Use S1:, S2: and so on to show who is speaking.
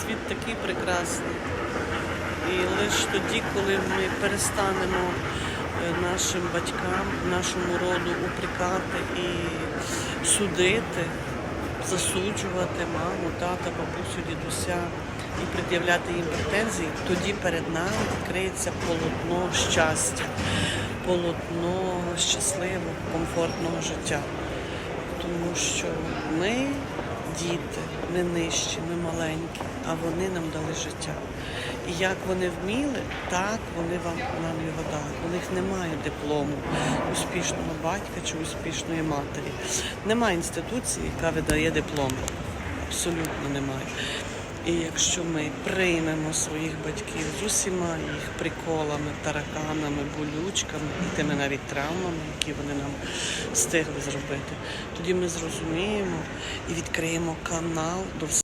S1: світ такий прекрасний. І лише тоді, коли ми перестанемо е, нашим батькам, нашому роду упрекати і судити, засуджувати маму, тата, бабусю, дідуся і пред'являти їм претензії, тоді перед нами відкриється полотно щастя, полотно щасливого, комфортного життя. Тому що ми діти, не нижчі, ми маленькі, а вони нам дали життя. І як вони вміли, так вони вам нам його дали. У них немає диплому успішного батька чи успішної матері. Немає інституції, яка видає диплом. Абсолютно немає. І якщо ми приймемо своїх батьків з усіма їх приколами, тараканами, болючками і тими навіть травмами, які вони нам встигли зробити, тоді ми зрозуміємо і відкриємо канал до